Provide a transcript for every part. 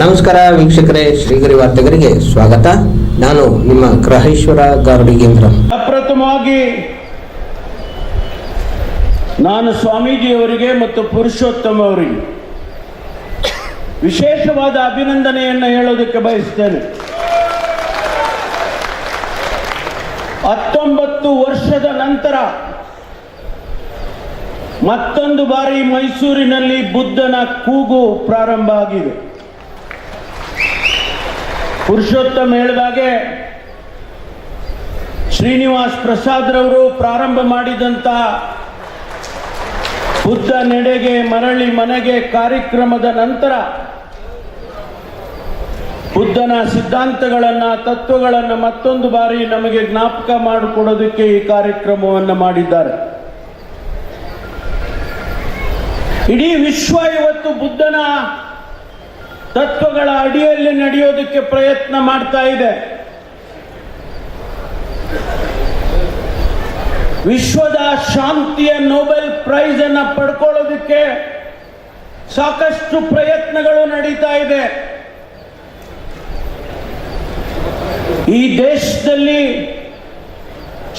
ನಮಸ್ಕಾರ ವೀಕ್ಷಕರೇ, ಶ್ರೀಗರಿ ವಾರ್ತೆಗರಿಗೆ ಸ್ವಾಗತ. ನಾನು ನಿಮ್ಮ ಗ್ರಹೇಶ್ವರ ಗಾರ್ಡಿಗೇಂದ್ರ ಅಪ್ರಥಮವಾಗಿ ನಾನು ಸ್ವಾಮೀಜಿಯವರಿಗೆ ಮತ್ತು ಪುರುಷೋತ್ತಮ ಅವರಿಗೆ ವಿಶೇಷವಾದ ಅಭಿನಂದನೆಯನ್ನು ಹೇಳೋದಕ್ಕೆ ಬಯಸ್ತೇನೆ. ಹತ್ತೊಂಬತ್ತು ವರ್ಷದ ನಂತರ ಮತ್ತೊಂದು ಬಾರಿ ಮೈಸೂರಿನಲ್ಲಿ ಬುದ್ಧನ ಕೂಗು ಪ್ರಾರಂಭ ಆಗಿದೆ. ಪುರುಷೋತ್ತಮ ಹೇಳಿದಾಗೆ ಶ್ರೀನಿವಾಸ್ ಪ್ರಸಾದ್ರವರು ಪ್ರಾರಂಭ ಮಾಡಿದಂಥ ಬುದ್ಧ ನೆಡೆಗೆ, ಮರಳಿ ಮನೆಗೆ ಕಾರ್ಯಕ್ರಮದ ನಂತರ ಬುದ್ಧನ ಸಿದ್ಧಾಂತಗಳನ್ನು, ತತ್ವಗಳನ್ನು ಮತ್ತೊಂದು ಬಾರಿ ನಮಗೆ ಜ್ಞಾಪಕ ಮಾಡಿಕೊಡೋದಕ್ಕೆ ಈ ಕಾರ್ಯಕ್ರಮವನ್ನು ಮಾಡಿದ್ದಾರೆ. ಇಡೀ ವಿಶ್ವ ಇವತ್ತು ಬುದ್ಧನ ತತ್ವಗಳ ಅಡಿಯಲ್ಲಿ ನಡೆಯೋದಕ್ಕೆ ಪ್ರಯತ್ನ ಮಾಡ್ತಾ ಇದೆ. ವಿಶ್ವದ ಶಾಂತಿಯ ನೋಬೆಲ್ ಪ್ರೈಸ್ ಅನ್ನ ಪಡ್ಕೊಳ್ಳೋದಕ್ಕೆ ಸಾಕಷ್ಟು ಪ್ರಯತ್ನಗಳು ನಡೀತಾ ಇದೆ. ಈ ದೇಶದಲ್ಲಿ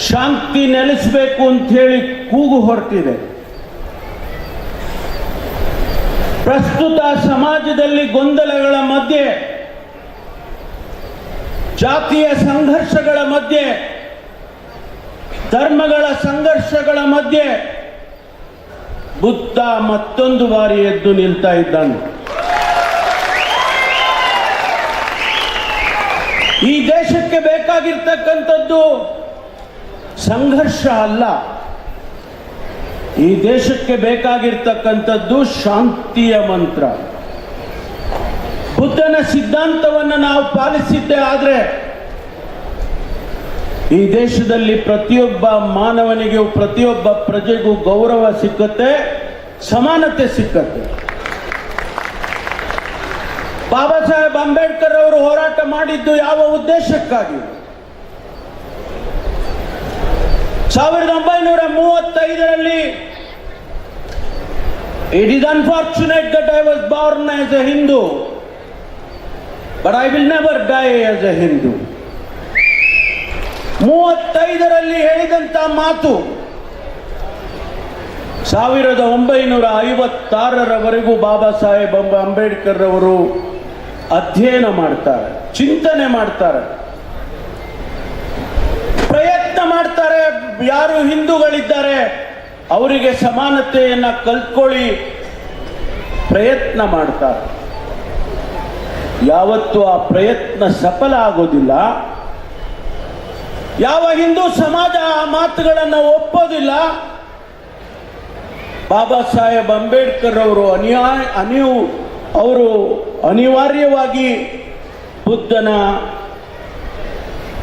ಶಾಂತಿ ನೆಲೆಸಬೇಕು ಅಂತ ಹೇಳಿ ಕೂಗು ಹೊರಟಿದೆ. ಪ್ರಸ್ತುತ ಸಮಾಜದಲ್ಲಿ ಗೊಂದಲಗಳ ಮಧ್ಯೆ, ಜಾತಿಯ ಸಂಘರ್ಷಗಳ ಮಧ್ಯೆ, ಧರ್ಮಗಳ ಸಂಘರ್ಷಗಳ ಮಧ್ಯೆ ಬುದ್ಧ ಮತ್ತೊಂದು ಬಾರಿ ಎದ್ದು ನಿಲ್ತಾ ಇದ್ದಾನೆ. ಈ ದೇಶಕ್ಕೆ ಬೇಕಾಗಿರ್ತಕ್ಕಂಥದ್ದು ಸಂಘರ್ಷ ಅಲ್ಲ. ಈ ದೇಶಕ್ಕೆ ಬೇಕಾಗಿರ್ತಕ್ಕಂಥದ್ದು ಶಾಂತಿಯ ಮಂತ್ರ. ಬುದ್ಧನ ಸಿದ್ಧಾಂತವನ್ನು ನಾವು ಪಾಲಿಸಿದ್ದೆ ಆದರೆ ಈ ದೇಶದಲ್ಲಿ ಪ್ರತಿಯೊಬ್ಬ ಮಾನವನಿಗೂ, ಪ್ರತಿಯೊಬ್ಬ ಪ್ರಜೆಗೂ ಗೌರವ ಸಿಕ್ಕತ್ತೆ, ಸಮಾನತೆ ಸಿಕ್ಕತ್ತೆ. ಬಾಬಾ ಸಾಹೇಬ್ ಅಂಬೇಡ್ಕರ್ ಅವರು ಹೋರಾಟ ಮಾಡಿದ್ದು ಯಾವ ಉದ್ದೇಶಕ್ಕಾಗಿ? ಸಾವಿರದ ಒಂಬೈನೂರ ಮೂವತ್ತೈದರಲ್ಲಿ it is unfortunate that I was born as a Hindu but I will never die as a Hindu ಮೂವತ್ತೈದರಲ್ಲಿ ಹೇಳಿದಂತ ಮಾತು ಸಾವಿರದ ಒಂಬೈನೂರ ಐವತ್ತಾರರವರೆಗೂ ಬಾಬಾ ಸಾಹೇಬ್ ಅಂಬ- ಅಂಬೇಡ್ಕರ್ ಅವರು ಅಧ್ಯಯನ ಮಾಡ್ತಾರೆ, ಚಿಂತನೆ ಮಾಡ್ತಾರೆ ಪ್ರಯತ್ನ ಮಾಡ್ತಾರೆ ಯಾರು ಹಿಂದೂಗಳಿದ್ದಾರೆ, ಅವರಿಗೆ ಸಮಾನತೆಯನ್ನು ಕಲ್ತ್ಕೊಳ್ಳಿ ಪ್ರಯತ್ನ ಮಾಡ್ತಾರೆ. ಯಾವತ್ತು ಆ ಪ್ರಯತ್ನ ಸಫಲ ಆಗೋದಿಲ್ಲ. ಯಾವ ಹಿಂದೂ ಸಮಾಜ ಆ ಮಾತುಗಳನ್ನು ಒಪ್ಪೋದಿಲ್ಲ. ಬಾಬಾ ಸಾಹೇಬ್ ಅಂಬೇಡ್ಕರ್ ಅವರು ಅನ್ಯಾಯ ಅನಿವು ಅವರು ಅನಿವಾರ್ಯವಾಗಿ ಬುದ್ಧನ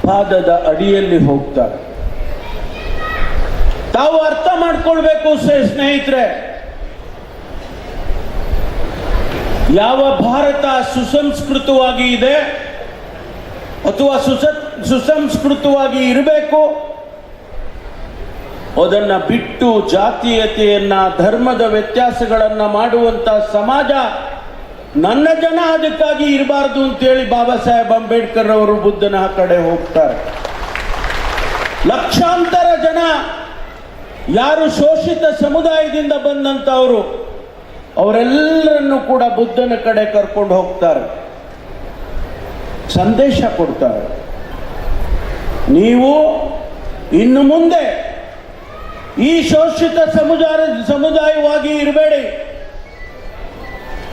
ಪಾದದ ಅಡಿಯಲ್ಲಿ ಹೋಗ್ತಾರೆ. ತಾವು ಅರ್ಥ ಮಾಡ್ಕೊಳ್ಬೇಕು ಸ್ನೇಹಿತರೆ. ಯಾವ ಭಾರತ ಸುಸಂಸ್ಕೃತವಾಗಿ ಇದೆ ಅಥವಾ ಸುಸ ಸುಸಂಸ್ಕೃತವಾಗಿ ಇರಬೇಕು ಅದನ್ನ ಬಿಟ್ಟು ಜಾತೀಯತೆಯನ್ನ, ಧರ್ಮದ ವ್ಯತ್ಯಾಸಗಳನ್ನ ಮಾಡುವಂತ ಸಮಾಜ ನನ್ನ ಜನ ಅದಕ್ಕಾಗಿ ಇರಬಾರ್ದು ಅಂತೇಳಿ ಬಾಬಾ ಸಾಹೇಬ್ ಅಂಬೇಡ್ಕರ್ ಅವರು ಬುದ್ಧನ ಕಡೆ ಹೋಗ್ತಾರೆ. ಲಕ್ಷಾಂತರ ಜನ ಯಾರು ಶೋಷಿತ ಸಮುದಾಯದಿಂದ ಬಂದಂತವರು, ಅವರೆಲ್ಲರನ್ನು ಕೂಡ ಬುದ್ಧನ ಕಡೆ ಕರ್ಕೊಂಡು ಹೋಗ್ತಾರೆ. ಸಂದೇಶ ಕೊಡ್ತಾರೆ. ನೀವು ಇನ್ನು ಮುಂದೆ ಈ ಶೋಷಿತ ಸಮುದಾಯ, ಸಮುದಾಯವಾಗಿ ಇರಬೇಡಿ.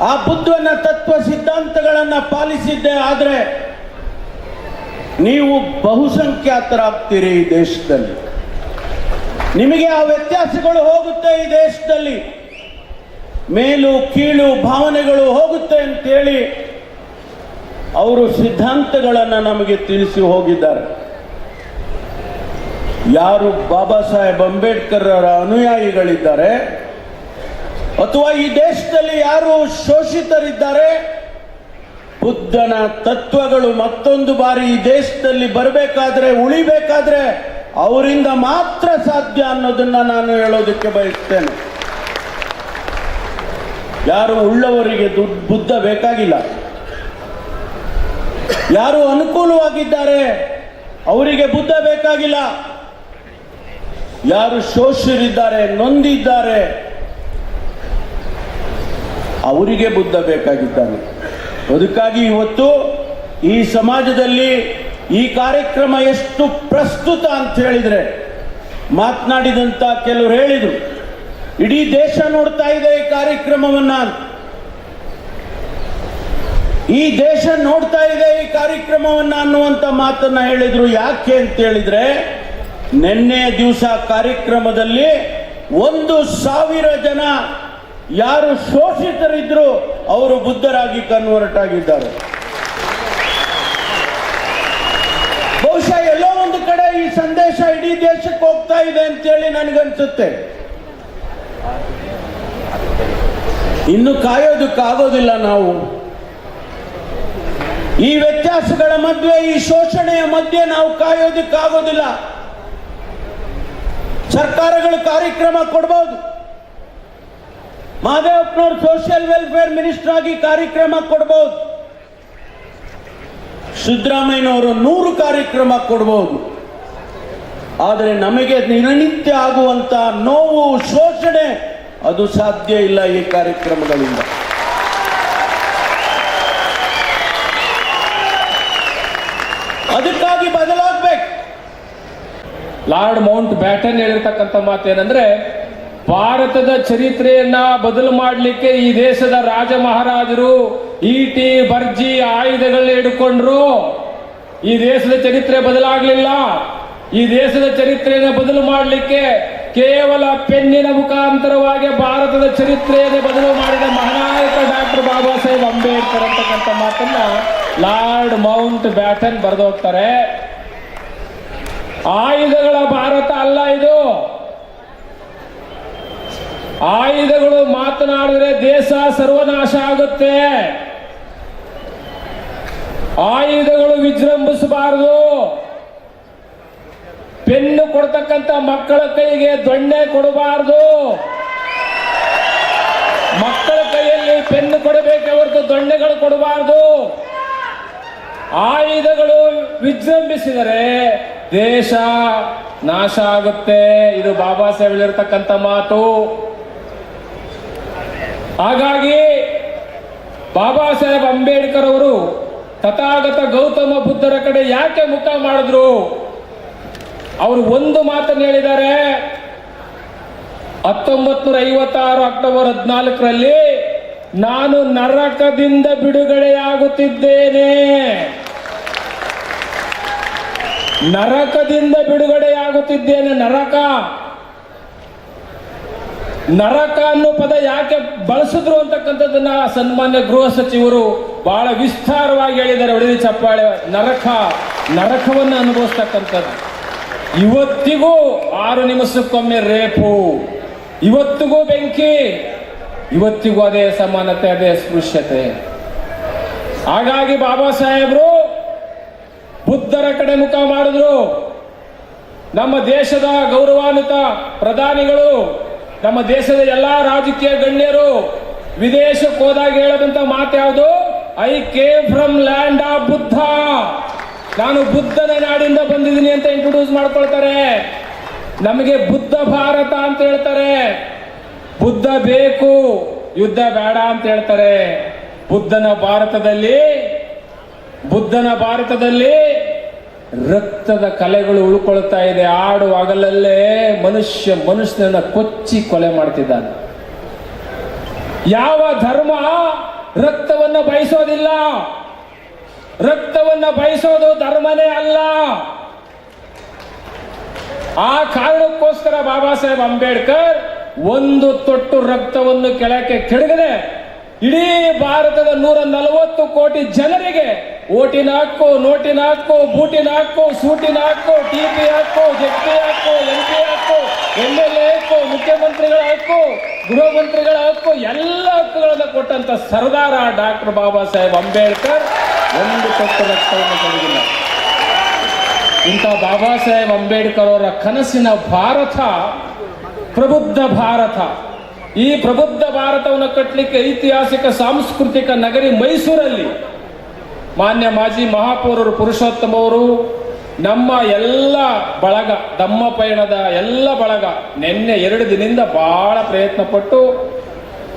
ಆ ಬುದ್ಧನ ತತ್ವ ಸಿದ್ಧಾಂತಗಳನ್ನು ಪಾಲಿಸಿದ್ದೆ ಆದರೆ ನೀವು ಬಹುಸಂಖ್ಯಾತರಾಗ್ತೀರಿ ಈ ದೇಶದಲ್ಲಿ. ನಿಮಗೆ ಆ ವ್ಯತ್ಯಾಸಗಳು ಹೋಗುತ್ತೆ ಈ ದೇಶದಲ್ಲಿ. ಮೇಲು, ಕೀಳು, ಭಾವನೆಗಳು ಹೋಗುತ್ತೆ ಅಂತೇಳಿ ಅವರು ಸಿದ್ಧಾಂತಗಳನ್ನು ನಮಗೆ ತಿಳಿಸಿ ಹೋಗಿದ್ದಾರೆ. ಯಾರು ಬಾಬಾ ಸಾಹೇಬ್ ಅಂಬೇಡ್ಕರ್ ಅವರ ಅನುಯಾಯಿಗಳಿದ್ದಾರೆ, ಅಥವಾ ಈ ದೇಶದಲ್ಲಿ ಯಾರು ಶೋಷಿತರಿದ್ದಾರೆ, ಬುದ್ಧನ ತತ್ವಗಳು ಮತ್ತೊಂದು ಬಾರಿ ಈ ದೇಶದಲ್ಲಿ ಬರಬೇಕಾದ್ರೆ, ಉಳಿಬೇಕಾದ್ರೆ ಅವರಿಂದ ಮಾತ್ರ ಸಾಧ್ಯ ಅನ್ನೋದನ್ನ ನಾನು ಹೇಳೋದಕ್ಕೆ ಬಯಸ್ತೇನೆ. ಯಾರು ಉಳ್ಳವರಿಗೆ ದುಡ್ಡು ಬುದ್ಧ ಬೇಕಾಗಿಲ್ಲ. ಯಾರು ಅನುಕೂಲವಾಗಿದ್ದಾರೆ, ಅವರಿಗೆ ಬುದ್ಧ ಬೇಕಾಗಿಲ್ಲ. ಯಾರು ಶೋಷರಿದ್ದಾರೆ, ನೊಂದಿದ್ದಾರೆ, ಅವರಿಗೆ ಬುದ್ಧ ಬೇಕಾಗಿದ್ದಾನೆ. ಅದಕ್ಕಾಗಿ ಇವತ್ತು ಈ ಸಮಾಜದಲ್ಲಿ ಈ ಕಾರ್ಯಕ್ರಮ ಎಷ್ಟು ಪ್ರಸ್ತುತ ಅಂತ ಹೇಳಿದ್ರೆ ಮಾತನಾಡಿದಂತ ಕೆಲವರು ಹೇಳಿದರು, ಇಡೀ ದೇಶ ನೋಡ್ತಾ ಇದೆ ಈ ಕಾರ್ಯಕ್ರಮವನ್ನ. ಈ ದೇಶ ನೋಡ್ತಾ ಇದೆ ಈ ಕಾರ್ಯಕ್ರಮವನ್ನ ಅನ್ನುವಂತ ಮಾತನ್ನ ಹೇಳಿದ್ರು ಯಾಕೆ ಅಂತ ಹೇಳಿದ್ರೆ, ನಿನ್ನೆ ದಿವಸ ಕಾರ್ಯಕ್ರಮದಲ್ಲಿ ಒಂದು ಸಾವಿರ ಜನ ಯಾರು ಶೋಷಿತರಿದ್ರು, ಅವರು ಬುದ್ಧರಾಗಿ ಕನ್ವರ್ಟ್ ಆಗಿದ್ದಾರೆ ಬಹುಶಃ ಎಲ್ಲೋ ಒಂದು ಕಡೆ ಈ ಸಂದೇಶ ಇಡೀ ದೇಶಕ್ಕೆ ಹೋಗ್ತಾ ಇದೆ ಅಂತೇಳಿ ನನಗನ್ಸುತ್ತೆ. ಇನ್ನು ಕಾಯೋದಕ್ಕಾಗೋದಿಲ್ಲ ನಾವು. ಈ ವ್ಯತ್ಯಾಸಗಳ ಮಧ್ಯೆ, ಈ ಶೋಷಣೆಯ ಮಧ್ಯೆ ನಾವು ಕಾಯೋದಕ್ಕಾಗೋದಿಲ್ಲ ಸರ್ಕಾರಗಳು ಕಾರ್ಯಕ್ರಮ ಕೊಡ್ಬೋದು. ಮಹದೇವಪ್ಪನವರು ಸೋಷಿಯಲ್ ವೆಲ್ಫೇರ್ ಮಿನಿಸ್ಟರ್ ಆಗಿ ಕಾರ್ಯಕ್ರಮ ಕೊಡ್ಬೋದು. ಸಿದ್ದರಾಮಯ್ಯನವರು ನೂರು ಕಾರ್ಯಕ್ರಮ ಕೊಡಬಹುದು ಆದರೆ ನಮಗೆ ದಿನನಿತ್ಯ ಆಗುವಂತ ನೋವು, ಶೋಷಣೆ, ಅದು ಸಾಧ್ಯ ಇಲ್ಲ ಈ ಕಾರ್ಯಕ್ರಮಗಳಿಂದ. ಅದಕ್ಕಾಗಿ ಬದಲಾಗಬೇಕು. ಲಾರ್ಡ್ ಮೌಂಟ್ ಬ್ಯಾಟನ್ ಹೇಳಿರ್ತಕ್ಕಂಥ ಮಾತೇನಂದ್ರೆ, ಭಾರತದ ಚರಿತ್ರೆಯನ್ನ ಬದಲು ಮಾಡಲಿಕ್ಕೆ ಈ ದೇಶದ ರಾಜ ಮಹಾರಾಜರು ಈಟಿ ಬರ್ಜಿ ಆಯುಧಗಳನ್ನ ಹಿಡ್ಕೊಂಡ್ರು. ಈ ದೇಶದ ಚರಿತ್ರೆ ಬದಲಾಗ್ಲಿಲ್ಲ. ಈ ದೇಶದ ಚರಿತ್ರೆಯನ್ನು ಬದಲು ಮಾಡಲಿಕ್ಕೆ ಕೇವಲ ಪೆನ್ನಿನ ಮುಖಾಂತರವಾಗಿ ಭಾರತದ ಚರಿತ್ರೆಯನ್ನು ಬದಲು ಮಾಡಿದ ಮಹಾನಾಯಕ ಡಾಕ್ಟರ್ ಬಾಬಾ ಸಾಹೇಬ್ ಅಂಬೇಡ್ಕರ್ ಅಂತಕ್ಕಂಥ ಮಾತನ್ನ ಲಾರ್ಡ್ ಮೌಂಟ್ ಬ್ಯಾಟನ್ ಬರೆದೋಗ್ತಾರೆ ಆಯುಧಗಳ ಭಾರತ ಅಲ್ಲ ಇದು. ಆಯುಧಗಳು ಮಾತನಾಡಿದ್ರೆ ದೇಶ ಸರ್ವನಾಶ ಆಗುತ್ತೆ. ಆಯುಧಗಳು ವಿಜೃಂಭಿಸಬಾರದು. ಪೆನ್ನು ಕೊಡ್ತಕ್ಕಂತ ಮಕ್ಕಳ ಕೈಗೆ ದೊಣ್ಣೆ ಕೊಡಬಾರದು. ಮಕ್ಕಳ ಕೈಯಲ್ಲಿ ಪೆನ್ನು ಕೊಡಬೇಕೆ ಹೊರತು ದೊಣ್ಣೆಗಳು ಕೊಡಬಾರದು. ಆಯುಧಗಳು ವಿಜೃಂಭಿಸಿದರೆ ದೇಶ ನಾಶ ಆಗುತ್ತೆ. ಇದು ಬಾಬಾ ಸಾಹೇಬ್ ಮಾತು. ಹಾಗಾಗಿ ಬಾಬಾ ಸಾಹೇಬ್ ಅಂಬೇಡ್ಕರ್ ಅವರು ತಥಾಗತ ಗೌತಮ ಬುದ್ಧರ ಕಡೆ ಯಾಕೆ ಮುಖ ಮಾಡಿದ್ರು? ಅವರು ಒಂದು ಮಾತನ್ನು ಹೇಳಿದ್ದಾರೆ. ಹತ್ತೊಂಬತ್ ನೂರ ಐವತ್ತಾರು ಅಕ್ಟೋಬರ್ ಹದಿನಾಲ್ಕರಲ್ಲಿ ನಾನು ನರಕದಿಂದ ಬಿಡುಗಡೆಯಾಗುತ್ತಿದ್ದೇನೆ. ನರಕದಿಂದ ಬಿಡುಗಡೆಯಾಗುತ್ತಿದ್ದೇನೆ. ನರಕ. ನರಕ ಅನ್ನೋ ಪದ ಯಾಕೆ ಬಳಸಿದ್ರು ಅಂತಕ್ಕಂಥದ್ದನ್ನ ಸನ್ಮಾನ್ಯ ಗೃಹ ಸಚಿವರು ಬಹಳ ವಿಸ್ತಾರವಾಗಿ ಹೇಳಿದ್ದಾರೆ. ಒಡೆದಿ ಚಪ್ಪಾಳೆ, ನರಕ. ನರಕವನ್ನು ಅನುಭವಿಸ್ತಕ್ಕಂಥದ್ದು. ಇವತ್ತಿಗೂ ಆರು ನಿಮಿಷಕ್ಕೊಮ್ಮೆ ರೇಪು. ಇವತ್ತಿಗೂ ಬೆಂಕಿ. ಇವತ್ತಿಗೂ ಅದೇ ಸಮಾನತೆ, ಅದೇ ಸ್ಪೃಶ್ಯತೆ. ಹಾಗಾಗಿ ಬಾಬಾ ಸಾಹೇಬರು, ಬುದ್ಧರ ಕಡೆ ಮುಖ ಮಾಡಿದ್ರು. ನಮ್ಮ ದೇಶದ ಗೌರವಾನ್ವಿತ ಪ್ರಧಾನಿಗಳು, ನಮ್ಮ ದೇಶದ ಎಲ್ಲಾ ರಾಜಕೀಯ ಗಣ್ಯರು, ವಿದೇಶಕ್ಕೆ ಹೋದಾಗ ಹೇಳದಂತ ಮಾತು ಯಾವುದು? I came from land of Buddha ನಾನು ಬುದ್ಧನ ನಾಡಿಂದ ಬಂದಿದ್ದೀನಿ ಅಂತ ಇಂಟ್ರೊಡ್ಯೂಸ್ ಮಾಡ್ಕೊಳ್ತಾರೆ. ನಮಗೆ ಬುದ್ಧ ಭಾರತ ಅಂತ ಹೇಳ್ತಾರೆ. ಬುದ್ಧ ಬೇಕು, ಯುದ್ಧ ಬೇಡ ಅಂತ ಹೇಳ್ತಾರೆ. ಬುದ್ಧನ ಭಾರತದಲ್ಲಿ ಬುದ್ಧನ ಭಾರತದಲ್ಲಿ ರಕ್ತದ ಕಲೆಗಳು ಉಳ್ಕೊಳ್ತಾ ಇದೆ. ಆಡುವಾಗಲಲ್ಲೇ ಮನುಷ್ಯ ಮನುಷ್ಯನ ಕೊಚ್ಚಿ ಕೊಲೆ ಮಾಡ್ತಿದ್ದಾನೆ. ಯಾವ ಧರ್ಮ ರಕ್ತವನ್ನು ಬಯಸೋದಿಲ್ಲ. ರಕ್ತವನ್ನ ಬಯಸೋದು ಧರ್ಮನೇ ಅಲ್ಲ. ಆ ಕಾರಣಕ್ಕೋಸ್ಕರ ಬಾಬಾ ಸಾಹೇಬ್ ಅಂಬೇಡ್ಕರ್ ಒಂದು ತೊಟ್ಟು ರಕ್ತವನ್ನು ಕೆಳಕ್ಕೆ ಕೆಡಗದೆ ಇಡೀ ಭಾರತದ ನೂರ ನಲವತ್ತು ಕೋಟಿ ಜನರಿಗೆ ಓಟಿನ ಹಾಕು ನೋಟಿನ ಹಾಕು ಬೂಟಿನ ಹಾಕು ಸೂಟಿನ ಹಕ್ಕು ಟಿಪಿ ಹಾಕು ಜಿ ಹಾಕು ಎಂ ಪಿ ಹಾಕು ಎಂ ಎಲ್ ಎ ಹಾಕು, ಮುಖ್ಯಮಂತ್ರಿಗಳ ಹಕ್ಕು ಗೃಹ ಮಂತ್ರಿಗಳ ಹಕ್ಕು ಎಲ್ಲ ಹಕ್ಕುಗಳನ್ನು ಕೊಟ್ಟಂತ ಸರ್ದಾರ ಡಾಕ್ಟರ್ ಬಾಬಾ ಸಾಹೇಬ್ ಅಂಬೇಡ್ಕರ್ ಒಂದು ತಕ್ಕ ರಕ್ತವನ್ನು ಕೊಡುವುದಿಲ್ಲ ಇಂಥ ಬಾಬಾ ಸಾಹೇಬ್ ಅಂಬೇಡ್ಕರ್ ಅವರ ಕನಸಿನ ಭಾರತ, ಪ್ರಬುದ್ಧ ಭಾರತ. ಈ ಪ್ರಬುದ್ಧ ಭಾರತವನ್ನು ಕಟ್ಟಲಿಕ್ಕೆ ಐತಿಹಾಸಿಕ, ಸಾಂಸ್ಕೃತಿಕ ನಗರಿ ಮೈಸೂರಲ್ಲಿ ಮಾನ್ಯ ಮಾಜಿ ಮಹಾಪೌರರು ಪುರುಷೋತ್ತಮ ಅವರು, ನಮ್ಮ ಎಲ್ಲ ಬಳಗ ದಮ್ಮ ಪಯಣದ ಎಲ್ಲ ಬಳಗ ನಿನ್ನೆ ಎರಡು ದಿನದಿಂದ ಬಹಳ ಪ್ರಯತ್ನ ಪಟ್ಟು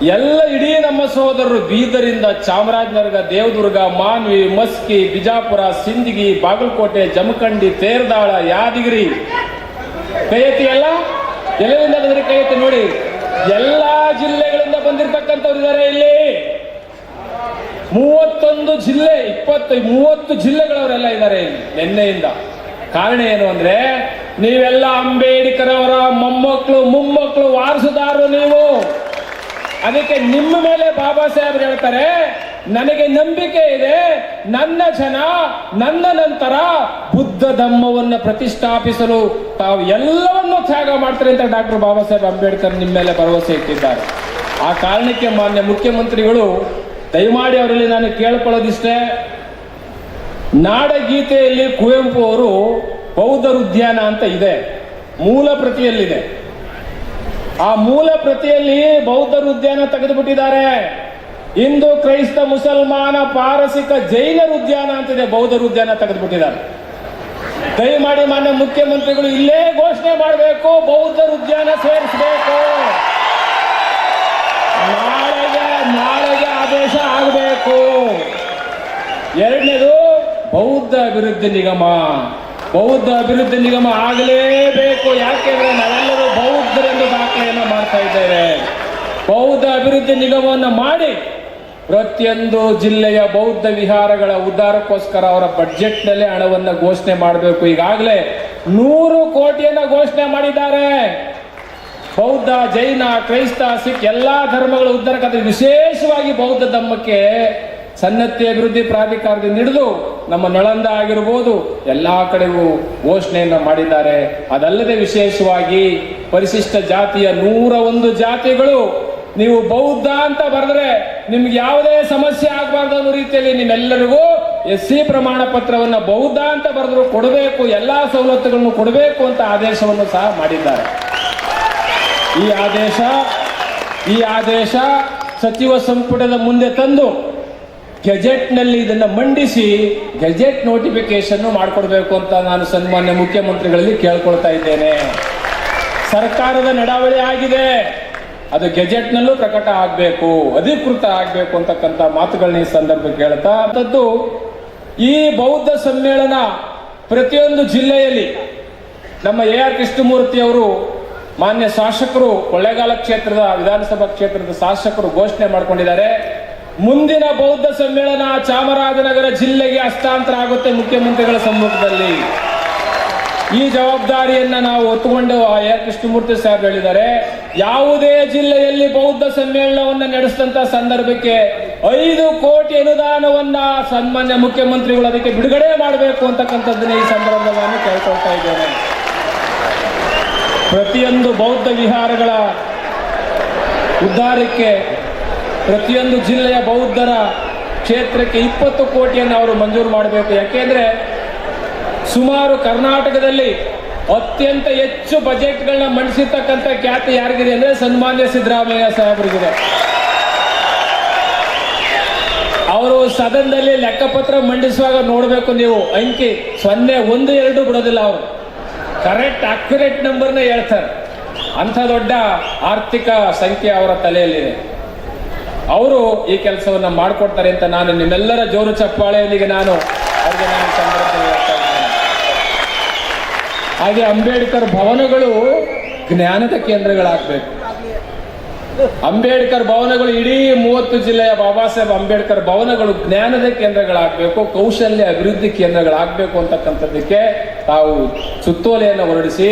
ಎಲ್ಲ ಇಡೀ ನಮ್ಮ ಸಹೋದರರು ಬೀದರಿಂದ ಚಾಮರಾಜನಗರ, ದೇವದುರ್ಗ, ಮಾನ್ವಿ, ಮಸ್ಕಿ, ಬಿಜಾಪುರ, ಸಿಂದಗಿ, ಬಾಗಲಕೋಟೆ, ಜಮಖಂಡಿ, ತೇರದಾಳ, ಯಾದಗಿರಿ. ಕೈ ಎತ್ತಿ ಎಲ್ಲ? ಎಲ್ಲರಿಂದ ಬಂದ್ರೆ ಕೈ ಎತ್ತಿ ನೋಡಿ. ಎಲ್ಲಾ ಜಿಲ್ಲೆಗಳಿಂದ ಬಂದಿರತಕ್ಕಂಥವ್ರು ಇದ್ದಾರೆ ಇಲ್ಲಿ. ಮೂವತ್ತೊಂದು ಜಿಲ್ಲೆ, ಇಪ್ಪತ್ತು, ಮೂವತ್ತು ಜಿಲ್ಲೆಗಳವರೆಲ್ಲ ಇದ್ದಾರೆ ಇಲ್ಲಿ, ನಿನ್ನೆಯಿಂದ. ಕಾರಣ ಏನು ಅಂದ್ರೆ, ನೀವೆಲ್ಲ ಅಂಬೇಡ್ಕರ್ ಅವರ ಮೊಮ್ಮಕ್ಕಳು ಮೊಮ್ಮಕ್ಕಳು ವಾರಸುದಾರರು ನೀವು. ಅದಕ್ಕೆ ನಿಮ್ಮ ಮೇಲೆ ಬಾಬಾ ಸಾಹೇಬ್ ಹೇಳ್ತಾರೆ, ನನಗೆ ನಂಬಿಕೆ ಇದೆ, ನನ್ನ ಜನ, ನನ್ನ ನಂತರ ಬುದ್ಧ ಧಮ್ಮವನ್ನು ಪ್ರತಿಷ್ಠಾಪಿಸಲು ತಾವು ಎಲ್ಲವನ್ನೂ ತ್ಯಾಗ ಮಾಡ್ತಾರೆ ಅಂತ ಡಾಕ್ಟರ್ ಬಾಬಾ ಸಾಹೇಬ್ ಅಂಬೇಡ್ಕರ್ ನಿಮ್ಮ ಮೇಲೆ ಭರವಸೆ ಇಟ್ಟಿದ್ದಾರೆ. ಆ ಕಾರಣಕ್ಕೆ ಮಾನ್ಯ ಮುಖ್ಯಮಂತ್ರಿಗಳು, ದಯಮಾಡಿ ಅವರಲ್ಲಿ ನಾನು ಕೇಳ್ಕೊಳ್ಳೋದಿಷ್ಟೇ, ನಾಡಗೀತೆಯಲ್ಲಿ ಕುವೆಂಪು ಅವರು ಬೌದ್ಧರುದ್ಯಾನ ಅಂತ ಇದೆ, ಮೂಲ ಪ್ರತಿಯಲ್ಲಿದೆ. ಆ ಮೂಲ ಪ್ರತಿಯಲ್ಲಿ ಬೌದ್ಧರು ಉದ್ಯಾನ ತೆಗೆದುಬಿಟ್ಟಿದ್ದಾರೆ. ಹಿಂದೂ ಕ್ರೈಸ್ತ ಮುಸಲ್ಮಾನ ಪಾರಸಿಕ ಜೈನರ ಉದ್ಯಾನ ಅಂತಿದೆ, ಬೌದ್ಧರ ಉದ್ಯಾನ ತೆಗೆದುಬಿಟ್ಟಿದ್ದಾರೆ. ದಯಮಾಡಿ ಮಾನ್ಯ ಮುಖ್ಯಮಂತ್ರಿಗಳು ಇಲ್ಲೇ ಘೋಷಣೆ ಮಾಡಬೇಕು, ಬೌದ್ಧರ ಉದ್ಯಾನ ಸೇರಿಸಬೇಕು. ನಾಳೆಗೆ ನಾಳೆಗೆ ಆದೇಶ ಆಗಬೇಕು. ಎರಡನೇದು, ಬೌದ್ಧ ಅಭಿವೃದ್ಧಿ ನಿಗಮ. ಬೌದ್ಧ ಅಭಿವೃದ್ಧಿ ನಿಗಮ ಆಗಲೇಬೇಕು. ಯಾಕೆಂದ್ರೆ ನಾವೆಲ್ಲರೂ ಬೌದ್ಧರೆಂದು ದಾಖಲೆಯನ್ನು ಮಾಡ್ತಾ ಇದ್ದೇವೆ. ಬೌದ್ಧ ಅಭಿವೃದ್ಧಿ ನಿಗಮವನ್ನು ಮಾಡಿ ಪ್ರತಿಯೊಂದು ಜಿಲ್ಲೆಯ ಬೌದ್ಧ ವಿಹಾರಗಳ ಉದ್ಧಾರಕ್ಕೋಸ್ಕರ ಅವರ ಬಡ್ಜೆಟ್ನಲ್ಲೇ ಹಣವನ್ನು ಘೋಷಣೆ ಮಾಡಬೇಕು. ಈಗಾಗಲೇ ನೂರು ಕೋಟಿಯನ್ನ ಘೋಷಣೆ ಮಾಡಿದ್ದಾರೆ. ಬೌದ್ಧ, ಜೈನ, ಕ್ರೈಸ್ತ, ಸಿಖ್ ಎಲ್ಲಾ ಧರ್ಮಗಳ ಉದ್ಧಾರಕ್ಕಾದ್ರೆ ವಿಶೇಷವಾಗಿ ಬೌದ್ಧ ಧರ್ಮಕ್ಕೆ ಸನ್ನತಿ ಅಭಿವೃದ್ಧಿ ಪ್ರಾಧಿಕಾರದಿಂದ ಹಿಡಿದು ನಮ್ಮ ನಳಂದ ಆಗಿರ್ಬೋದು ಎಲ್ಲ ಕಡೆಗೂ ಘೋಷಣೆಯನ್ನು ಮಾಡಿದ್ದಾರೆ. ಅದಲ್ಲದೆ ವಿಶೇಷವಾಗಿ ಪರಿಶಿಷ್ಟ ಜಾತಿಯ ನೂರ ಒಂದು ಜಾತಿಗಳು ನೀವು ಬೌದ್ಧ ಅಂತ ಬರೆದ್ರೆ ನಿಮ್ಗೆ ಯಾವುದೇ ಸಮಸ್ಯೆ ಆಗಬಾರ್ದು ಅನ್ನೋ ರೀತಿಯಲ್ಲಿ ನಿಮ್ಮೆಲ್ಲರಿಗೂ ಎಸ್ ಸಿ ಪ್ರಮಾಣ ಪತ್ರವನ್ನ ಬೌದ್ಧ ಅಂತ ಬರೆದ್ರು ಕೊಡಬೇಕು, ಎಲ್ಲಾ ಸವಲತ್ತುಗಳನ್ನು ಕೊಡಬೇಕು ಅಂತ ಆದೇಶವನ್ನು ಸಹ ಮಾಡಿದ್ದಾರೆ. ಈ ಆದೇಶ ಈ ಆದೇಶ ಸಚಿವ ಸಂಪುಟದ ಮುಂದೆ ತಂದು ಗೆಜೆಟ್ನಲ್ಲಿ ಇದನ್ನು ಮಂಡಿಸಿ ಗೆಜೆಟ್ ನೋಟಿಫಿಕೇಶನ್ ಮಾಡಿಕೊಡ್ಬೇಕು ಅಂತ ನಾನು ಸನ್ಮಾನ್ಯ ಮುಖ್ಯಮಂತ್ರಿಗಳಲ್ಲಿ ಕೇಳ್ಕೊಳ್ತಾ ಇದ್ದೇನೆ. ಸರ್ಕಾರದ ನಡಾವಳಿ ಆಗಿದೆ. ಅದು ಗೆಜೆಟ್ನಲ್ಲೂ ಪ್ರಕಟ ಆಗಬೇಕು, ಅಧಿಕೃತ ಆಗಬೇಕು ಅಂತಕ್ಕಂಥ ಮಾತುಗಳನ್ನ ಈ ಸಂದರ್ಭಕ್ಕೆ ಹೇಳ್ತಾ ಅಂತದ್ದು ಈ ಬೌದ್ಧ ಸಮ್ಮೇಳನ ಪ್ರತಿಯೊಂದು ಜಿಲ್ಲೆಯಲ್ಲಿ ನಮ್ಮ ಎ ಆರ್ ಕೃಷ್ಣಮೂರ್ತಿ ಅವರು ಮಾನ್ಯ ಶಾಸಕರು, ಕೊಳ್ಳೇಗಾಲ ಕ್ಷೇತ್ರದ ವಿಧಾನಸಭಾ ಕ್ಷೇತ್ರದ ಶಾಸಕರು ಘೋಷಣೆ ಮಾಡಿಕೊಂಡಿದ್ದಾರೆ. ಮುಂದಿನ ಬೌದ್ಧ ಸಮ್ಮೇಳನ ಚಾಮರಾಜನಗರ ಜಿಲ್ಲೆಗೆ ಹಸ್ತಾಂತರ ಆಗುತ್ತೆ ಮುಖ್ಯಮಂತ್ರಿಗಳ ಸಮ್ಮುಖದಲ್ಲಿ. ಈ ಜವಾಬ್ದಾರಿಯನ್ನ ನಾವು ಒತ್ತುಕೊಂಡು ಕೃಷ್ಣಮೂರ್ತಿ ಸಾಹೇಬ್ ಹೇಳಿದ್ದಾರೆ. ಯಾವುದೇ ಜಿಲ್ಲೆಯಲ್ಲಿ ಬೌದ್ಧ ಸಮ್ಮೇಳನವನ್ನು ನಡೆಸಿದಂತ ಸಂದರ್ಭಕ್ಕೆ ಐದು ಕೋಟಿ ಅನುದಾನವನ್ನ ಸನ್ಮಾನ್ಯ ಮುಖ್ಯಮಂತ್ರಿಗಳು ಅದಕ್ಕೆ ಬಿಡುಗಡೆ ಮಾಡಬೇಕು ಅಂತಕ್ಕಂಥದ್ದನ್ನ ಈ ಸಂದರ್ಭವನ್ನು ನಾನು ಕೇಳ್ಕೊಳ್ತಾ ಇದ್ದೇನೆ. ಪ್ರತಿಯೊಂದು ಬೌದ್ಧ ವಿಹಾರಗಳ ಉದ್ಧಾರಕ್ಕೆ ಪ್ರತಿಯೊಂದು ಜಿಲ್ಲೆಯ ಬೌದ್ಧರ ಕ್ಷೇತ್ರಕ್ಕೆ ಇಪ್ಪತ್ತು ಕೋಟಿಯನ್ನು ಅವರು ಮಂಜೂರು ಮಾಡಬೇಕು. ಯಾಕೆಂದ್ರೆ ಸುಮಾರು ಕರ್ನಾಟಕದಲ್ಲಿ ಅತ್ಯಂತ ಹೆಚ್ಚು ಬಜೆಟ್ಗಳನ್ನ ಮಂಡಿಸಿರ್ತಕ್ಕಂಥ ಖ್ಯಾತಿ ಯಾರಿಗಿದೆ ಅಂದ್ರೆ ಸನ್ಮಾನ್ಯ ಸಿದ್ದರಾಮಯ್ಯ ಸಾಹೇಬರಿಗಿದೆ. ಅವರು ಸದನದಲ್ಲಿ ಲೆಕ್ಕಪತ್ರ ಮಂಡಿಸುವಾಗ ನೋಡಬೇಕು ನೀವು. ಅಂಕಿ ಸೊನ್ನೆ ಒಂದು ಎರಡು ಬಿಡೋದಿಲ್ಲ ಅವರು. ಕರೆಕ್ಟ್ ಅಕ್ಯುರೇಟ್ ನಂಬರ್ನ ಹೇಳ್ತಾರೆ. ಅಂಥ ದೊಡ್ಡ ಆರ್ಥಿಕ ಸಂಖ್ಯೆ ಅವರ ತಲೆಯಲ್ಲಿದೆ. ಅವರು ಈ ಕೆಲಸವನ್ನ ಮಾಡಿಕೊಡ್ತಾರೆ ಅಂತ ನಾನು ನಿಮ್ಮೆಲ್ಲರ ಜೋರು ಚಪ್ಪಾಳೆಯೊಂದಿಗೆ ನಾನು ಅವ್ರಿಗೆ ನಾನು ಹಾಗೆ ಅಂಬೇಡ್ಕರ್ ಭವನಗಳು ಜ್ಞಾನದ ಕೇಂದ್ರಗಳಾಗಬೇಕು. ಅಂಬೇಡ್ಕರ್ ಭವನಗಳು ಇಡೀ ಮೂವತ್ತು ಜಿಲ್ಲೆಯ ಬಾಬಾ ಸಾಹೇಬ್ ಅಂಬೇಡ್ಕರ್ ಭವನಗಳು ಜ್ಞಾನದ ಕೇಂದ್ರಗಳಾಗಬೇಕು, ಕೌಶಲ್ಯ ಅಭಿವೃದ್ಧಿ ಕೇಂದ್ರಗಳಾಗಬೇಕು ಅಂತಕ್ಕಂಥದ್ದಕ್ಕೆ ತಾವು ಸುತ್ತೋಲೆಯನ್ನು ಹೊರಡಿಸಿ,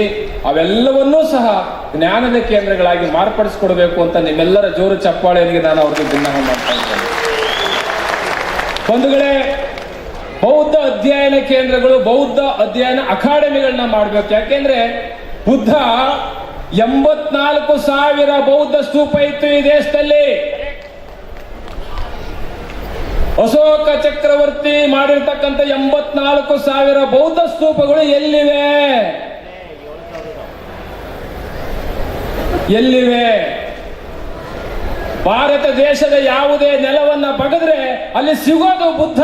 ಅವೆಲ್ಲವನ್ನೂ ಸಹ ಜ್ಞಾನದ ಕೇಂದ್ರಗಳಾಗಿ ಮಾರ್ಪಡಿಸ್ಕೊಡ್ಬೇಕು ಅಂತ ನಿಮ್ಮೆಲ್ಲರ ಜೋರು ಚಪ್ಪಾಳೆಯರಿಗೆ ನಾನು ಅವ್ರಿಗೆ ಭಿನ್ನ ಮಾಡ್ತಾ ಇದ್ದೇನೆ. ಬಂಧುಗಳೇ, ಬೌದ್ಧ ಅಧ್ಯಯನ ಕೇಂದ್ರಗಳು, ಬೌದ್ಧ ಅಧ್ಯಯನ ಅಕಾಡೆಮಿಗಳನ್ನ ಮಾಡಬೇಕು. ಯಾಕೆಂದ್ರೆ ಬುದ್ಧ ಎಂಬತ್ನಾಲ್ಕು ಸಾವಿರ ಬೌದ್ಧ ಸ್ತೂಪ ಇತ್ತು ಈ ದೇಶದಲ್ಲಿ. ಅಶೋಕ ಚಕ್ರವರ್ತಿ ಮಾಡಿರ್ತಕ್ಕಂಥ ಎಂಬತ್ನಾಲ್ಕು ಸಾವಿರ ಬೌದ್ಧ ಸ್ತೂಪಗಳು ಎಲ್ಲಿವೆ? ಎಲ್ಲಿವೆ? ಭಾರತ ದೇಶದ ಯಾವುದೇ ನೆಲವನ್ನ ಬಗೆದ್ರೆ ಅಲ್ಲಿ ಸಿಗೋದು ಬುದ್ಧ.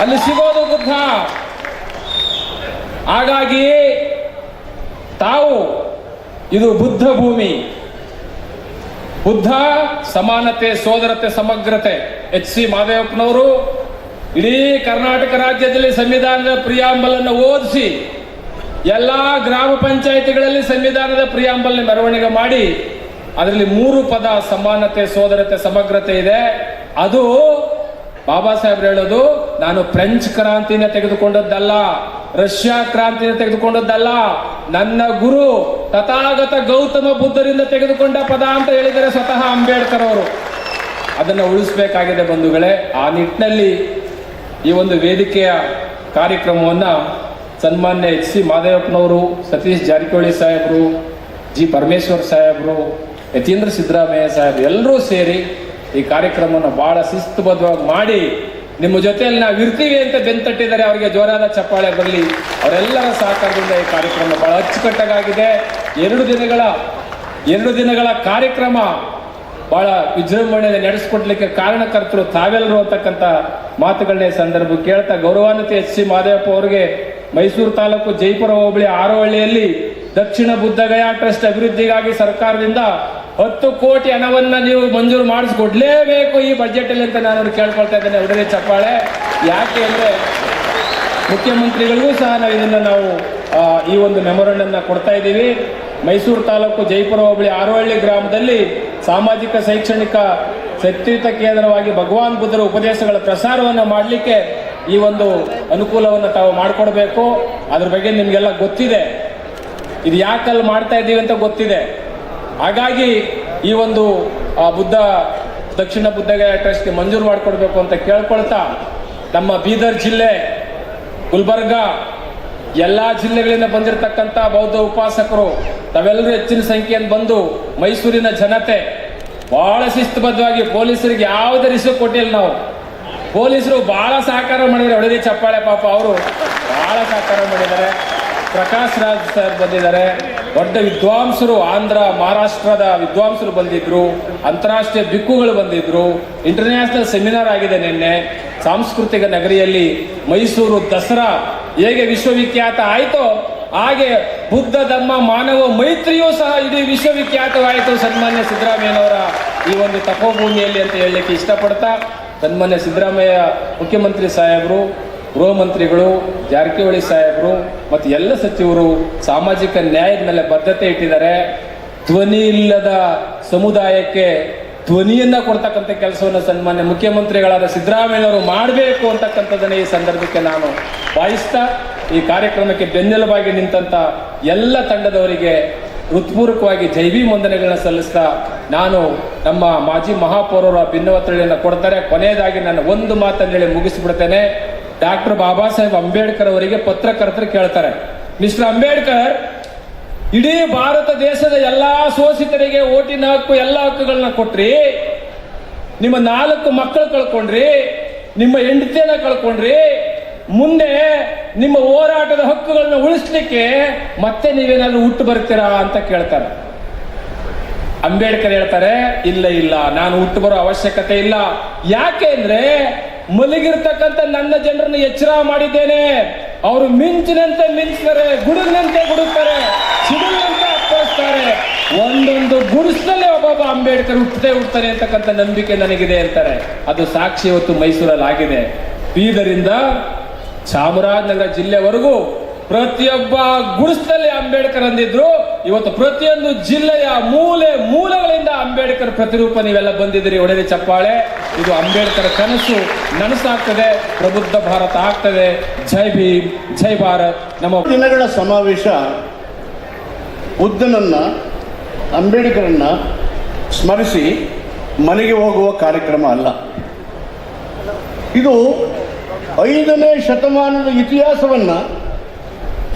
ಅಲ್ಲಿ ಸಿಗೋದು ಬುದ್ಧ. ಹಾಗಾಗಿ ತಾವು ಇದು ಬುದ್ಧ ಭೂಮಿ. ಬುದ್ಧ, ಸಮಾನತೆ, ಸೋದರತೆ, ಸಮಗ್ರತೆ. ಎಚ್ ಸಿ ಮಾದೇವಪ್ಪನವರು ಇಡೀ ಕರ್ನಾಟಕ ರಾಜ್ಯದಲ್ಲಿ ಸಂವಿಧಾನದ ಪ್ರಿಯಾಂಬಲನ್ನು ಓದಿಸಿ ಎಲ್ಲಾ ಗ್ರಾಮ ಪಂಚಾಯಿತಿಗಳಲ್ಲಿ ಸಂವಿಧಾನದ ಪ್ರಿಯಾಂಬಲ್ ಮೆರವಣಿಗೆ ಮಾಡಿ, ಅದರಲ್ಲಿ ಮೂರು ಪದ ಸಮಾನತೆ, ಸೋದರತೆ, ಸಮಗ್ರತೆ ಇದೆ. ಅದು ಬಾಬಾ ಸಾಹೇಬ್ರು ಹೇಳೋದು, ನಾನು ಫ್ರೆಂಚ್ ಕ್ರಾಂತಿನ ತೆಗೆದುಕೊಂಡದ್ದಲ್ಲ, ರಷ್ಯಾ ಕ್ರಾಂತಿನ ತೆಗೆದುಕೊಂಡದ್ದಲ್ಲ, ನನ್ನ ಗುರು ತಥಾಗತ ಗೌತಮ ಬುದ್ಧರಿಂದ ತೆಗೆದುಕೊಂಡ ಪದ ಅಂತ ಹೇಳಿದರೆ ಸ್ವತಃ ಅಂಬೇಡ್ಕರ್ ಅವರು. ಅದನ್ನು ಉಳಿಸಬೇಕಾಗಿದೆ ಬಂಧುಗಳೇ. ಆ ನಿಟ್ಟಿನಲ್ಲಿ ಈ ಒಂದು ವೇದಿಕೆಯ ಕಾರ್ಯಕ್ರಮವನ್ನು ಸನ್ಮಾನ್ಯ ಎಚ್ ಸಿ ಮಾದೇವಪ್ಪನವರು, ಸತೀಶ್ ಜಾರಕಿಹೊಳಿ ಸಾಹೇಬರು, ಜಿ ಪರಮೇಶ್ವರ್ ಸಾಹೇಬರು, ಯತೀಂದ್ರ ಸಿದ್ದರಾಮಯ್ಯ ಸಾಹೇಬರು ಎಲ್ಲರೂ ಸೇರಿ ಈ ಕಾರ್ಯಕ್ರಮವನ್ನು ಭಾಳ ಶಿಸ್ತುಬದ್ಧವಾಗಿ ಮಾಡಿ ನಿಮ್ಮ ಜೊತೆಯಲ್ಲಿ ನಾವು ಇರ್ತೀವಿ ಅಂತ ಬೆಂತಟ್ಟಿದ್ದಾರೆ ಅವರಿಗೆ ಜೋರಾದ ಚಪ್ಪಾಳೆ ಬರಲಿ. ಅವರೆಲ್ಲರ ಸಹಕಾರದಿಂದ ಈ ಕಾರ್ಯಕ್ರಮ ಬಹಳ ಅಚ್ಚುಕಟ್ಟಾಗಿದೆ. ಎರಡು ದಿನಗಳ ಎರಡು ದಿನಗಳ ಕಾರ್ಯಕ್ರಮ ಬಹಳ ವಿಜೃಂಭಣೆಯಲ್ಲಿ ನಡೆಸಿಕೊಡ್ಲಿಕ್ಕೆ ಕಾರಣಕರ್ತರು ತಾವೆಲ್ಲರೂ ಅಂತಕ್ಕಂಥ ಮಾತುಗಳನ್ನೇ ಸಂದರ್ಭ ಕೇಳ್ತಾ ಗೌರವಾನ್ವಿತ ಎಚ್ ಸಿ ಮಾದೇವಪ್ಪ ಅವರಿಗೆ ಮೈಸೂರು ತಾಲೂಕು ಜೈಪುರ ಹೋಬಳಿ ಆರೋಹಳ್ಳಿಯಲ್ಲಿ ದಕ್ಷಿಣ ಬುದ್ಧಗಯಾ ಟ್ರಸ್ಟ್ ಅಭಿವೃದ್ಧಿಗಾಗಿ ಸರ್ಕಾರದಿಂದ ಹತ್ತು ಕೋಟಿ ಹಣವನ್ನ ನೀವು ಮಂಜೂರು ಮಾಡಿಸ್ಕೊಡ್ಲೇಬೇಕು ಈ ಬಜೆಟ್ ಅಲ್ಲಿ ಅಂತ ನಾನು ಕೇಳ್ಕೊಳ್ತಾ ಇದ್ದೇನೆ. ಎರಡನೇ ಚಪ್ಪಾಳೆ. ಯಾಕೆ ಅಂದ್ರೆ ಮುಖ್ಯಮಂತ್ರಿಗಳಿಗೂ ಸಹ ನಾವು ಇದನ್ನ ನಾವು ಈ ಒಂದು ಮೆಮೊರಂಡನ್ನ ಕೊಡ್ತಾ ಇದ್ದೀವಿ. ಮೈಸೂರು ತಾಲೂಕು ಜೈಪುರ ಹೋಬಳಿ ಆರೋಹಳ್ಳಿ ಗ್ರಾಮದಲ್ಲಿ ಸಾಮಾಜಿಕ, ಶೈಕ್ಷಣಿಕ ಶಕ್ತಿಯುತ ಕೇಂದ್ರವಾಗಿ ಭಗವಾನ್ ಬುದ್ಧರ ಉಪದೇಶಗಳ ಪ್ರಸಾರವನ್ನು ಮಾಡಲಿಕ್ಕೆ ಈ ಒಂದು ಅನುಕೂಲವನ್ನು ತಾವು ಮಾಡಿಕೊಡ್ಬೇಕು. ಅದ್ರ ಬಗ್ಗೆ ನಿಮಗೆಲ್ಲ ಗೊತ್ತಿದೆ. ಇದು ಯಾಕಲ್ಲಿ ಮಾಡ್ತಾ ಇದ್ದೀವಿ ಅಂತ ಗೊತ್ತಿದೆ. ಹಾಗಾಗಿ ಈ ಒಂದು ಬುದ್ಧ, ದಕ್ಷಿಣ ಬುದ್ಧಗಯ ಟ್ರಸ್ಟ್ಗೆ ಮಂಜೂರು ಮಾಡಿಕೊಡ್ಬೇಕು ಅಂತ ಕೇಳ್ಕೊಳ್ತಾ ನಮ್ಮ ಬೀದರ್ ಜಿಲ್ಲೆ, ಗುಲ್ಬರ್ಗ, ಎಲ್ಲ ಜಿಲ್ಲೆಗಳಿಂದ ಬಂದಿರತಕ್ಕಂತ ಬೌದ್ಧ ಉಪಾಸಕರು, ತಾವೆಲ್ಲರೂ ಹೆಚ್ಚಿನ ಸಂಖ್ಯೆಯನ್ನು ಬಂದು ಮೈಸೂರಿನ ಜನತೆ, ಬಹಳ ಶಿಸ್ತುಬದ್ಧವಾಗಿ ಪೊಲೀಸರಿಗೆ ಯಾವುದೇ ರಿಸ್ಕ್ ಕೊಟ್ಟಿಲ್ಲ ನಾವು. ಪೊಲೀಸರು ಬಹಳ ಸಹಕಾರ ಮಾಡಿದ್ದಾರೆ. ಹೊಡೆದಿ ಚಪ್ಪಾಳೆ ಪಾಪ ಅವರು ಬಹಳ ಸಹಕಾರ ಮಾಡಿದ್ದಾರೆ. ಪ್ರಕಾಶ್ ರಾಜ್ ಸರ್ ಬಂದಿದ್ದಾರೆ. ದೊಡ್ಡ ವಿದ್ವಾಂಸರು ಆಂಧ್ರ, ಮಹಾರಾಷ್ಟ್ರದ ವಿದ್ವಾಂಸರು ಬಂದಿದ್ರು. ಅಂತಾರಾಷ್ಟ್ರೀಯ ದಿಕ್ಕುಗಳು ಬಂದಿದ್ರು. ಇಂಟರ್ನ್ಯಾಷನಲ್ ಸೆಮಿನಾರ್ ಆಗಿದೆ ನಿನ್ನೆ. ಸಾಂಸ್ಕೃತಿಕ ನಗರಿಯಲ್ಲಿ ಮೈಸೂರು ದಸರಾ ಹೇಗೆ ವಿಶ್ವವಿಖ್ಯಾತ ಆಯಿತೋ ಹಾಗೆ ಬುದ್ಧ ಧಮ್ಮ ಮಾನವ, ಮೈತ್ರಿಯೂ ಸಹ ಇಡೀ ವಿಶ್ವವಿಖ್ಯಾತವಾಯಿತು ಸನ್ಮಾನ್ಯ ಸಿದ್ದರಾಮಯ್ಯನವರ ಈ ಒಂದು ತಪೋಭೂಮಿಯಲ್ಲಿ ಅಂತ ಹೇಳಲಿಕ್ಕೆ ಇಷ್ಟಪಡ್ತಾ ಸನ್ಮಾನ್ಯ ಸಿದ್ದರಾಮಯ್ಯ ಮುಖ್ಯಮಂತ್ರಿ ಸಾಹೇಬರು, ಗೃಹ ಮಂತ್ರಿಗಳು, ಜಾರಕಿಹೊಳಿ ಸಾಹೇಬರು ಮತ್ತು ಎಲ್ಲ ಸಚಿವರು ಸಾಮಾಜಿಕ ನ್ಯಾಯದ ಮೇಲೆ ಬದ್ಧತೆ ಇಟ್ಟಿದ್ದಾರೆ. ಧ್ವನಿ ಇಲ್ಲದ ಸಮುದಾಯಕ್ಕೆ ಧ್ವನಿಯನ್ನ ಕೊಡ್ತಕ್ಕಂಥ ಕೆಲಸವನ್ನು ಸನ್ಮಾನ್ಯ ಮುಖ್ಯಮಂತ್ರಿಗಳಾದ ಸಿದ್ದರಾಮಯ್ಯನವರು ಮಾಡಬೇಕು ಅಂತಕ್ಕಂಥದ್ದನ್ನ ಈ ಸಂದರ್ಭಕ್ಕೆ ನಾನು ಭಾವಿಸ್ತಾ ಈ ಕಾರ್ಯಕ್ರಮಕ್ಕೆ ಬೆನ್ನೆಲುಬಾಗಿ ನಿಂತಂತ ಎಲ್ಲ ತಂಡದವರಿಗೆ ಹೃತ್ಪೂರ್ವಕವಾಗಿ ಜೈವಿ ವಂದನೆಗಳನ್ನ ಸಲ್ಲಿಸ್ತಾ ನಾನು ನಮ್ಮ ಮಾಜಿ ಮಹಾಪೌರರ ಭಿನ್ನವತ್ತಳಿಯನ್ನು ಕೊಡ್ತಾರೆ. ಕೊನೆಯದಾಗಿ ನಾನು ಒಂದು ಮಾತನ್ನು ಹೇಳಿ ಮುಗಿಸಿಬಿಡ್ತೇನೆ. ಡಾಕ್ಟರ್ ಬಾಬಾ ಸಾಹೇಬ್ ಅಂಬೇಡ್ಕರ್ ಅವರಿಗೆ ಪತ್ರಕರ್ತರು ಕೇಳ್ತಾರೆ. ಮಿಸ್ಟರ್ ಅಂಬೇಡ್ಕರ್, ಇಡೀ ಭಾರತ ದೇಶದ ಎಲ್ಲಾ ಶೋಷಿತರಿಗೆ ಓಟಿನ ಹಕ್ಕು, ಎಲ್ಲ ಹಕ್ಕುಗಳನ್ನ ಕೊಟ್ರಿ. ನಿಮ್ಮ ನಾಲ್ಕು ಮಕ್ಕಳು ಕಳ್ಕೊಂಡ್ರಿ, ನಿಮ್ಮ ಹೆಂಡತಿಯನ್ನ ಕಳ್ಕೊಂಡ್ರಿ. ಮುಂದೆ ನಿಮ್ಮ ಹೋರಾಟದ ಹಕ್ಕುಗಳನ್ನ ಉಳಿಸ್ಲಿಕ್ಕೆ ಮತ್ತೆ ನೀವೇನಾದ್ರೂ ಹುಟ್ಟು ಬರ್ತೀರಾ ಅಂತ ಕೇಳ್ತಾರೆ. ಅಂಬೇಡ್ಕರ್ ಹೇಳ್ತಾರೆ, ಇಲ್ಲ ಇಲ್ಲ, ನಾನು ಹುಟ್ಟು ಬರೋ ಅವಶ್ಯಕತೆ ಇಲ್ಲ. ಯಾಕೆ ಅಂದ್ರೆ, ಮಲಗಿರ್ತಕ್ಕಂಥ ನನ್ನ ಜನರನ್ನು ಎಚ್ಚರ ಮಾಡಿದ್ದೇನೆ. ಅವರು ಮಿಂಚಿನಂತೆ ಮಿಂಚ್ತಾರೆ, ಗುಡುಗಿನಂತೆ ಗುಡುಕ್ತಾರೆ ಸಿಡಿಲಿನಂತೆ ಒಂದೊಂದು ಗುಡಿಸಲೇ ಒಬ್ಬೊಬ್ಬ ಅಂಬೇಡ್ಕರ್ ಹುಟ್ಟದೆ ಹುಡ್ತಾರೆ ಅಂತಕ್ಕಂಥ ನಂಬಿಕೆ ನನಗಿದೆ ಅಂತಾರೆ. ಅದು ಸಾಕ್ಷಿ ಇವತ್ತು ಮೈಸೂರಲ್ಲಿ ಆಗಿದೆ ಬೀದರಿಂದ ಚಾಮರಾಜನಗರ ಜಿಲ್ಲೆವರೆಗೂ ಪ್ರತಿಯೊಬ್ಬ ಗುಡಿಸ್ತಲ್ಲಿ ಅಂಬೇಡ್ಕರ್ ಅಂದಿದ್ರು, ಇವತ್ತು ಪ್ರತಿಯೊಂದು ಜಿಲ್ಲೆಯ ಮೂಲೆ ಮೂಲಗಳಿಂದ ಅಂಬೇಡ್ಕರ್ ಪ್ರತಿರೂಪ ನೀವೆಲ್ಲ ಬಂದಿದ್ದೀರಿ. ಒಡೆದ ಚಪ್ಪಾಳೆ, ಇದು ಅಂಬೇಡ್ಕರ್ ಕನಸು. ನನಸಾಗ್ತದೆ, ಪ್ರಬುದ್ಧ ಭಾರತ ಆಗ್ತದೆ. ಜೈ ಭೀಮ್, ಜೈ ಭಾರತ್. ನಮ್ಮ ದಿನಗಳ ಸಮಾವೇಶ, ಬುದ್ಧನನ್ನ, ಅಂಬೇಡ್ಕರನ್ನ ಸ್ಮರಿಸಿ ಮನೆಗೆ ಹೋಗುವ ಕಾರ್ಯಕ್ರಮ ಅಲ್ಲ. ಇದು ಐದನೇ ಶತಮಾನದ ಇತಿಹಾಸವನ್ನ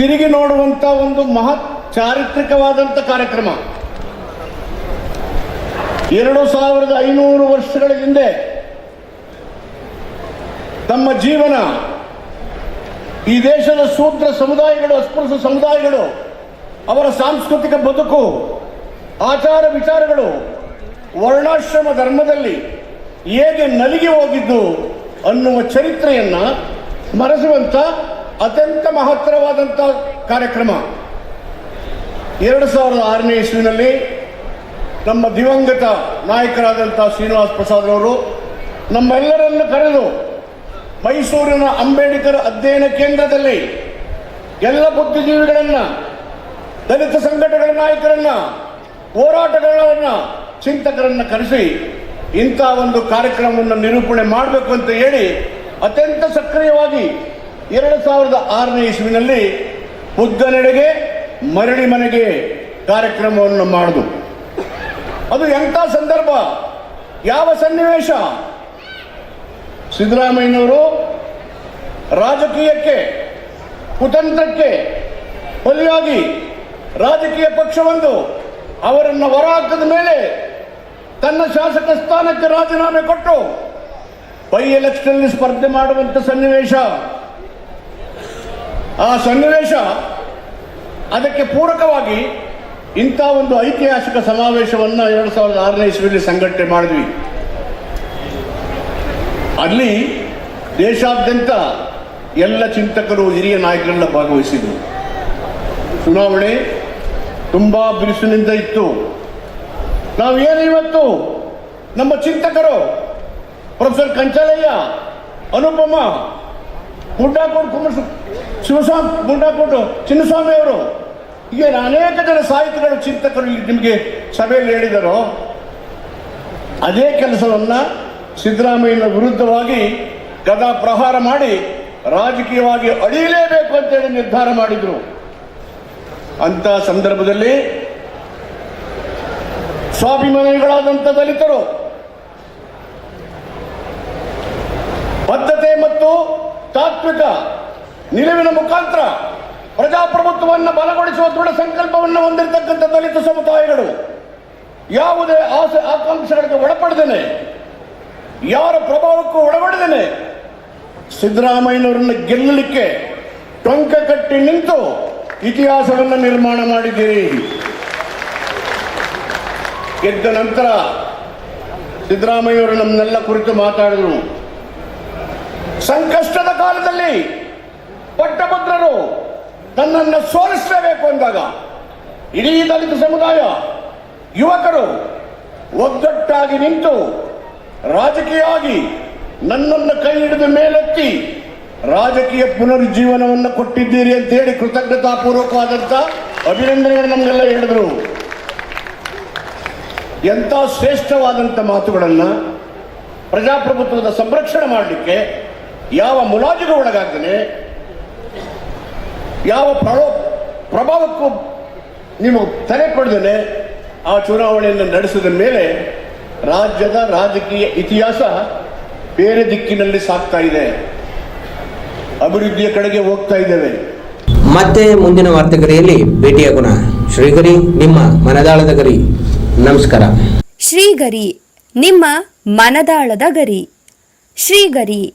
ತಿರುಗಿ ನೋಡುವಂತ ಒಂದು ಮಹತ್ ಚಾರಿತ್ರಿಕವಾದಂಥ ಕಾರ್ಯಕ್ರಮ. ಎರಡು ಸಾವಿರದ ಐನೂರು ವರ್ಷಗಳ ಹಿಂದೆ ತಮ್ಮ ಜೀವನ ಈ ದೇಶದ ಶೂದ್ರ ಸಮುದಾಯಗಳು, ಅಸ್ಪೃಶ್ಯ ಸಮುದಾಯಗಳು, ಅವರ ಸಾಂಸ್ಕೃತಿಕ ಬದುಕು, ಆಚಾರ ವಿಚಾರಗಳು, ವರ್ಣಾಶ್ರಮ ಧರ್ಮದಲ್ಲಿ ಹೇಗೆ ನಲಿಗೆ ಹೋಗಿದ್ದು ಅನ್ನುವ ಚರಿತ್ರೆಯನ್ನ ಸ್ಮರಿಸುವಂತ ಅತ್ಯಂತ ಮಹತ್ತರವಾದಂಥ ಕಾರ್ಯಕ್ರಮ. ಎರಡು ಸಾವಿರದ ಆರನೇ ಇಸ್ವಿನಲ್ಲಿ ನಮ್ಮ ದಿವಂಗತ ನಾಯಕರಾದಂಥ ಶ್ರೀನಿವಾಸ್ ಪ್ರಸಾದ್ ಅವರು ನಮ್ಮೆಲ್ಲರನ್ನು ಕರೆದು ಮೈಸೂರಿನ ಅಂಬೇಡ್ಕರ್ ಅಧ್ಯಯನ ಕೇಂದ್ರದಲ್ಲಿ ಎಲ್ಲ ಬುದ್ಧಿಜೀವಿಗಳನ್ನ, ದಲಿತ ಸಂಘಟನೆಗಳ ನಾಯಕರನ್ನ, ಹೋರಾಟಗಾರರನ್ನ, ಚಿಂತಕರನ್ನ ಕರೆಸಿ ಇಂಥ ಒಂದು ಕಾರ್ಯಕ್ರಮವನ್ನು ನಿರೂಪಣೆ ಮಾಡಬೇಕು ಅಂತ ಹೇಳಿ ಅತ್ಯಂತ ಸಕ್ರಿಯವಾಗಿ ಎರಡು ಸಾವಿರದ ಆರನೇ ಇಸ್ವಿನಲ್ಲಿ ಬುದ್ಧನೆಡೆಗೆ ಮರಳಿ ಮನೆಗೆ ಕಾರ್ಯಕ್ರಮವನ್ನು ಮಾಡುದು. ಅದು ಎಂಥ ಸಂದರ್ಭ? ಯಾವ ಸನ್ನಿವೇಶ? ಸಿದ್ದರಾಮಯ್ಯನವರು ರಾಜಕೀಯಕ್ಕೆ, ಕುತಂತ್ರಕ್ಕೆ ಬಲಿಯಾಗಿ ರಾಜಕೀಯ ಪಕ್ಷವೊಂದು ಅವರನ್ನು ಹೊರಹಾಕದ ಮೇಲೆ ತನ್ನ ಶಾಸಕ ಸ್ಥಾನಕ್ಕೆ ರಾಜೀನಾಮೆ ಕೊಟ್ಟು ಬೈ ಎಲೆಕ್ಷನ್ ಸ್ಪರ್ಧೆ ಮಾಡುವಂತ ಸನ್ನಿವೇಶ. ಆ ಸನ್ನಿವೇಶ ಅದಕ್ಕೆ ಪೂರಕವಾಗಿ ಇಂಥ ಒಂದು ಐತಿಹಾಸಿಕ ಸಮಾವೇಶವನ್ನು ಎರಡು ಸಾವಿರದ ಆರನೇ ಇಸ್ವಿಯಲ್ಲಿ ಸಂಘಟನೆ ಮಾಡಿದ್ವಿ. ಅಲ್ಲಿ ದೇಶಾದ್ಯಂತ ಎಲ್ಲ ಚಿಂತಕರು ಹಿರಿಯ ನಾಯಕರೆಲ್ಲ ಭಾಗವಹಿಸಿದರು. ಚುನಾವಣೆ ತುಂಬ ಬಿರುಸಿನಿಂದ ಇತ್ತು. ನಾವು ಏನು ಇವತ್ತು ನಮ್ಮ ಚಿಂತಕರು ಪ್ರೊಫೆಸರ್ ಕಂಚಲಯ್ಯ, ಅನುಪಮ ಗುಡ್ಡಾಕೋಟ್ ಕುಮಾರ ಶಿವಸ್ವಾಮಿ ಚಿನ್ನಸ್ವಾಮಿ ಅವರು. ಈಗ ಅನೇಕ ಜನ ಸಾಹಿತಿಗಳು ಚಿಂತಕರು ನಿಮಗೆ ಸಭೆಯಲ್ಲಿ ಹೇಳಿದರು. ಅದೇ ಕೆಲಸವನ್ನು ಸಿದ್ದರಾಮಯ್ಯನ ವಿರುದ್ಧವಾಗಿ ಗದಾ ಪ್ರಹಾರ ಮಾಡಿ ರಾಜಕೀಯವಾಗಿ ಅಳಿಯಲೇಬೇಕು ಅಂತೇಳಿ ನಿರ್ಧಾರ ಮಾಡಿದ್ರು. ಅಂತ ಸಂದರ್ಭದಲ್ಲಿ ಸ್ವಾಭಿಮಾನಿಗಳಾದಂಥ ದಲಿತರು, ಬದ್ಧತೆ ಮತ್ತು ತಾತ್ವಿಕ ನಿಲುವಿನ ಮುಖಾಂತರ ಪ್ರಜಾಪ್ರಭುತ್ವವನ್ನು ಬಲಗೊಳಿಸುವ ದೃಢ ಸಂಕಲ್ಪವನ್ನು ಹೊಂದಿರತಕ್ಕಂಥ ದಲಿತ ಸಮುದಾಯಗಳು ಯಾವುದೇ ಆಸೆ ಆಕಾಂಕ್ಷೆಗಳಿಗೆ ಒಳಪಡದೇನೆ, ಯಾರ ಪ್ರಭಾವಕ್ಕೂ ಒಳಪಡದೇನೆ ಸಿದ್ದರಾಮಯ್ಯನವರನ್ನು ಗೆಲ್ಲಲಿಕ್ಕೆ ಟೊಂಕ ಕಟ್ಟಿ ನಿಂತು ಇತಿಹಾಸವನ್ನು ನಿರ್ಮಾಣ ಮಾಡಿದ್ದೀರಿ. ಗೆದ್ದ ನಂತರ ಸಿದ್ದರಾಮಯ್ಯವರು ನಮ್ಮನ್ನೆಲ್ಲ ಕುರಿತು ಮಾತಾಡಿದರು. ಸಂಕಷ್ಟದ ಕಾಲದಲ್ಲಿ ಪಟ್ಟಭದ್ರರು ತನ್ನನ್ನು ಸೋಲಿಸಲೇಬೇಕು ಅಂದಾಗ ಇಡೀ ದಲಿತ ಸಮುದಾಯ, ಯುವಕರು ಒಗ್ಗಟ್ಟಾಗಿ ನಿಂತು ರಾಜಕೀಯವಾಗಿ ನನ್ನನ್ನು ಕೈ ಹಿಡಿದು ಮೇಲೆತ್ತಿ ರಾಜಕೀಯ ಪುನರುಜ್ಜೀವನವನ್ನು ಕೊಟ್ಟಿದ್ದೀರಿ ಅಂತ ಹೇಳಿ ಕೃತಜ್ಞತಾಪೂರ್ವಕವಾದಂಥ ಅಭಿನಂದನೆಗಳು ನಮಗೆಲ್ಲ ಹೇಳಿದರು. ಎಂಥ ಶ್ರೇಷ್ಠವಾದಂಥ ಮಾತುಗಳನ್ನು ಪ್ರಜಾಪ್ರಭುತ್ವದ ಸಂರಕ್ಷಣೆ ಮಾಡಲಿಕ್ಕೆ ಯಾವ ಮುಲಾಜಿಗೂ ಒಳಗಾಗ್ತಾನೆ ಯಾವ ಪ್ರಲೋ ಪ್ರಭಾವಕ್ಕೂ ನಿಮಗೆ ತಲೆ ಕೊಡ್ದೇನೆ ಆ ಚುನಾವಣೆಯನ್ನು ನಡೆಸಿದ ಮೇಲೆ ರಾಜ್ಯದ ರಾಜಕೀಯ ಇತಿಹಾಸ ಬೇರೆ ದಿಕ್ಕಿನಲ್ಲಿ ಸಾಗ್ತಾ ಇದೆ. ಅಭಿವೃದ್ಧಿಯ ಕಡೆಗೆ ಹೋಗ್ತಾ ಇದ್ದೇವೆ. ಮತ್ತೆ ಮುಂದಿನ ವಾರ್ತೆಗರಿಯಲ್ಲಿ ಭೇಟಿಯಾಗೋಣ ಶ್ರೀಗರಿ ನಿಮ್ಮ ಮನದಾಳದ ಗರಿ. ನಮಸ್ಕಾರ. ಶ್ರೀಗರಿ ನಿಮ್ಮ ಮನದಾಳದ ಗರಿ. ಶ್ರೀಗರಿ